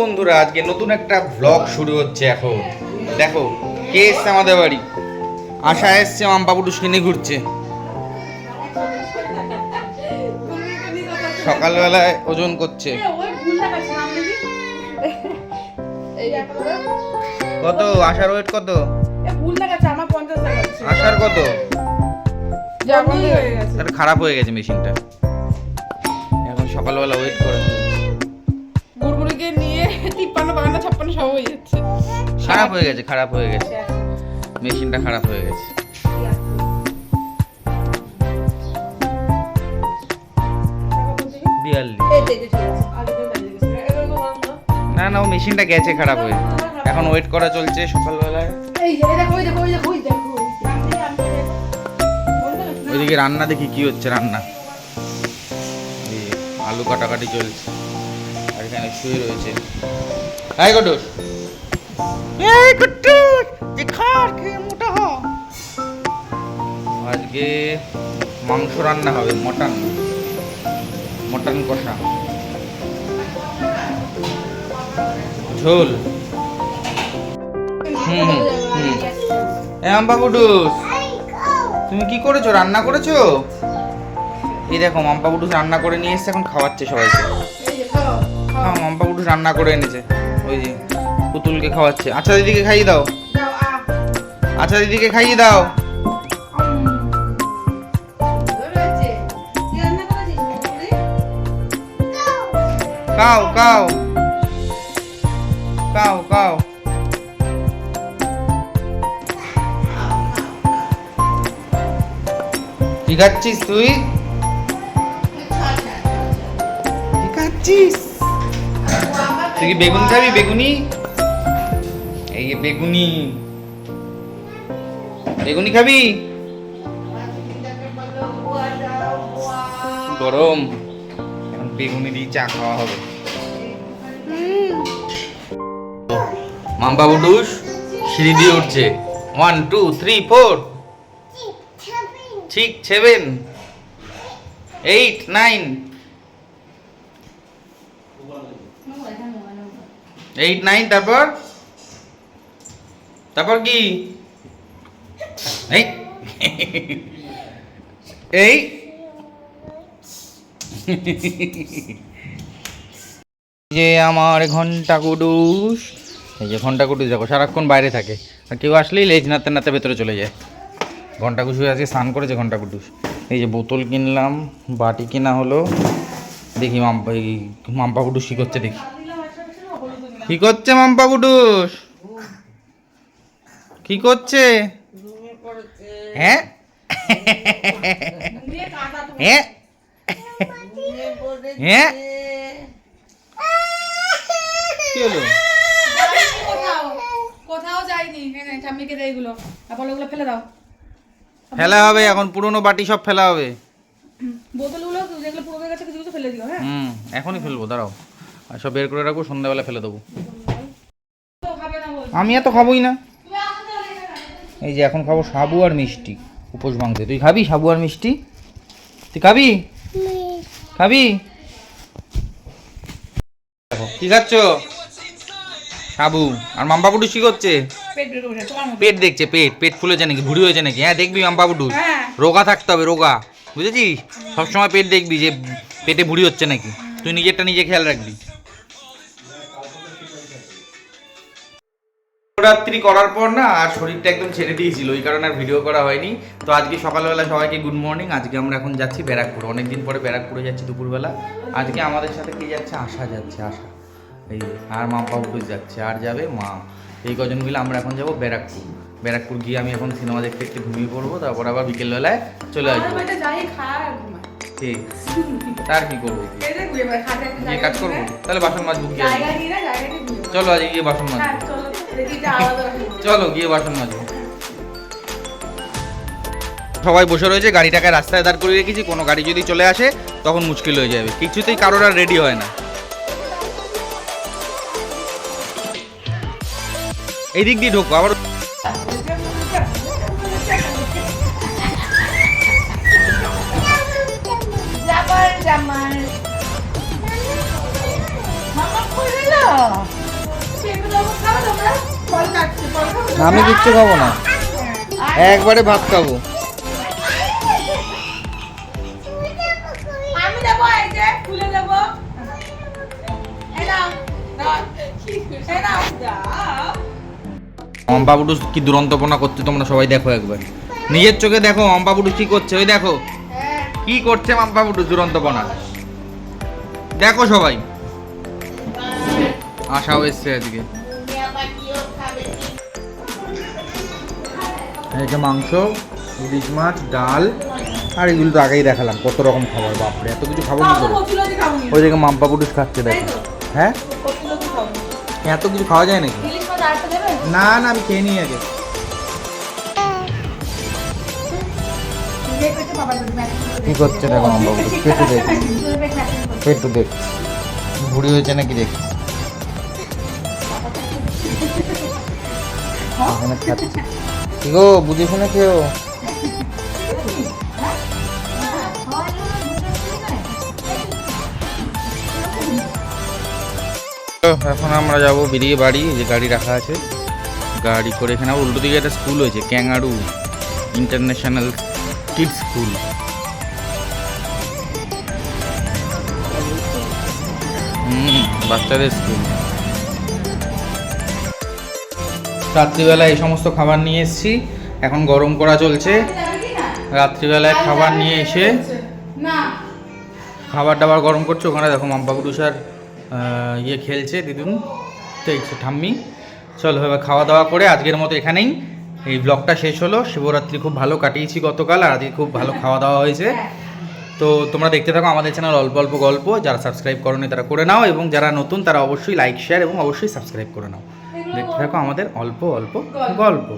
বন্ধুরা, আজকে নতুন একটা ব্লগ শুরু হচ্ছে এখন। দেখো, কে এসছে আমাদের বাড়ি? আশা এসছে মামপাপুটুস কিনে ঘুরছে। সকালবেলায় ওজন করছে। কত? আশার ওয়েট কত? আশার কত? খারাপ হয়ে গেছে মেশিনটা এখন সকালবেলা ওয়েট করে। তিপ্পান্ন বাহান্ন ছাপ্পান্ন সব হয়ে যাচ্ছে। খারাপ হয়ে গেছে খারাপ হয়ে গেছে। মেশিনটা খারাপ হয়ে গেছে। না না ও মেশিনটা গেছে খারাপ হয়ে এখন ওয়েট করা চলছে সকালবেলায়। ওইদিকে রান্না দেখি কি হচ্ছে রান্না। আলু কাটাকাটি চলছে। আর এখানে শুয়ে রয়েছে। হাই কটুস। এই কটুস যে খার খেয়ে মোটা হ। আজকে মাংস রান্না হবে মটন। মটন কষা। ঝোল। হুম হুম হুম। এ আম্বা কুটুস তুমি কি করেছ? রান্না করেছ? এই দেখো মাম্পা বুটুস রান্না করে নিয়ে এসছে এখন খাওয়াচ্ছে সবাইকে। হ্যাঁ মাম্পা বুটুস রান্না করে এনেছে। ওই যে পুতুলকে খাওয়াচ্ছে। আচ্ছা দিদিকে খাইয়ে দাও। আচ্ছা দিদিকে খাইয়ে দাও। কাও কাও। কাও কাও। কি খাচ্ছিস তুই? কি খাচ্ছিস? তুই বেগুন খাবি বেগুনি? এই যে বেগুনি। বেগুনি খাবি? গরম। এখন বেগুনি দিয়ে চা খাওয়া হবে। মাম্বা বুডুস সিঁড়ি দিয়ে উঠছে। ওয়ান টু থ্রি ফোর ঠিক seven eight nine eight nine তারপর? তারপর কি? এই যে আমার ঘণ্টা কুডুস। এই যে ঘণ্টা কুডুস দেখো, সারাক্ষণ বাইরে থাকে। আর কেউ আসলেই লেজ নাতে নাতে ভেতরে চলে যায়। ঘণ্টা কুসু আজকে স্নান করেছে ঘণ্টা কুটুস এই যে বোতল কিনলাম, বাটি কিনা হলো। দেখি মাম্পা এই মাম্পা কুটুস কী করছে দেখি। কি করছে মাম্পা কুটুস কি করছে? হ্যাঁ? হ্যাঁ? হ্যাঁ? কি হলো? কোথাও যাইনি। ঠাম্মিকে দেয় এগুলো। বলো ওগুলো ফেলে দাও। ফেলা হবে এখন পুরনো বাটি সব ফেলা হবে। বোতলগুলো যেগুলো পুরো হয়ে গেছে কিছু কিছু ফেলে দিও হ্যাঁ? হুম এখনই ফেলব দাঁড়াও। আর সব বের করে রাখব সন্ধ্যাবেলা ফেলে দেবো। আমি এত খাবোই না। এই যে এখন খাব সাবু আর মিষ্টি উপোস ভাঙতে তুই খাবি সাবু আর মিষ্টি? তুই খাবি? খাবি? দেখো, কি খাচ্ছ? সাবু। আর মাম্পাপুটুস কি করছে? পেট দেখছে পেট। পেট ফুলেছে নাকি? ভুড়ি হয়েছে নাকি? হ্যাঁ দেখবি মাম্পাপুটুস হ্যাঁ। রোগা থাকতে হবে রোগা। বুঝেছিস? সবসময় পেট দেখবি যে পেটে ভুড়ি হচ্ছে নাকি। তুই নিজেরটা নিজে খেয়াল রাখবি। রাত্রি করার পর না আর শরীরটা একদম ছেড়ে দিয়েছিল, ওই কারণে আর ভিডিও করা হয়নি। তো আজকে সকালবেলা সবাইকে গুড মর্নিং আজকে আমরা এখন যাচ্ছি ব্যারাকপুর। অনেকদিন পরে ব্যারাকপুরে যাচ্ছি দুপুরবেলা। আজকে আমাদের সাথে কে যাচ্ছে? আশা যাচ্ছে, আশা। এই, আর মা পাপুটুস যাচ্ছে। আর যাবে মা এই কজন মিলে আমরা এখন যাব ব্যারাকপুর। ব্যারাকপুর গিয়ে আমি এখন সিনেমা দেখতে একটু ঘুমিয়ে পড়ব তারপর আবার বিকেলবেলায় চলে আসব। ঠিক তার কি করব? গিয়ে কাজ করব? তাহলে বাসন মাজবো গিয়ে ঘুরে বেড়ায়। চলো আজকে গিয়ে বাসন হ্যাঁ মাজবো চলো গিয়ে বাসন মাজবো। সবাই বসে রয়েছে গাড়িটাকে রাস্তায় দাঁড় করে রেখেছি কোনো গাড়ি যদি চলে আসে তখন মুশকিল হয়ে যাবে। কিছুতেই কারোর আর রেডি হয় না। এই দিক দিয়ে ঢোকো আবার? আমি কিচ্ছু খাব না একবারে ভাত খাব অম্বাবুটু কি দুরন্তপনা করছে তোমরা সবাই দেখো একবার। নিজের চোখে দেখো অম্বাবুটু কি করছে, ওই দেখো। কি করছে অম্বাবুটু দুরন্তপনা? দেখো সবাই। আশাও এসছে আজকে যে মাংস, ইলিশ মাছ, ডাল। আর এগুলো তো আগেই দেখালাম, কত রকম খাবার, বাপরে, এত কিছু খাব কি ওই দেখে মাম্পা পুটুস খাচ্ছে, দেখো। হ্যাঁ? এত কিছু খাওয়া যায় নাকি? না না আমি খেয়ে নিই আগে। কি করছে দেখো পুটুস পেটু দেখ। পেটু দেখ বুড়ি হয়েছে নাকি দেখ কি গো বুঝে শুনে খেও তো এখন আমরা যাব বেরিয়ে বাড়ি যে গাড়ি রাখা আছে। গাড়ি করে এখানে উল্টো দিকে একটা স্কুল হয়েছে, ক্যাঙ্গারু ইন্টারন্যাশনাল কিড স্কুল। বাচ্চাদের স্কুল। রাত্রিবেলা এই সমস্ত খাবার নিয়ে এসেছি, এখন গরম করা চলছে। রাত্রিবেলায় খাবার নিয়ে এসে খাবার দাবার গরম করছে, ওখানে দেখো মাম্পা পুরুষার ইয়ে খেলছে, দিদুন দেখছে ঠাম্মি। চলো এবার খাওয়া দাওয়া করে আজকের মতো এখানেই। এই ব্লগটা শেষ হলো। শিবরাত্রি খুব ভালো কাটিয়েছি গতকাল আর আজকে খুব ভালো খাওয়া দাওয়া হয়েছে। তো তোমরা দেখতে থাকো আমাদের চ্যানেল অল্প অল্প গল্প। যারা সাবস্ক্রাইব করোনি তারা করে নাও এবং যারা নতুন তারা অবশ্যই লাইক শেয়ার এবং অবশ্যই সাবস্ক্রাইব করে নাও। দেখতে থাকো আমাদের অল্প অল্প গল্প।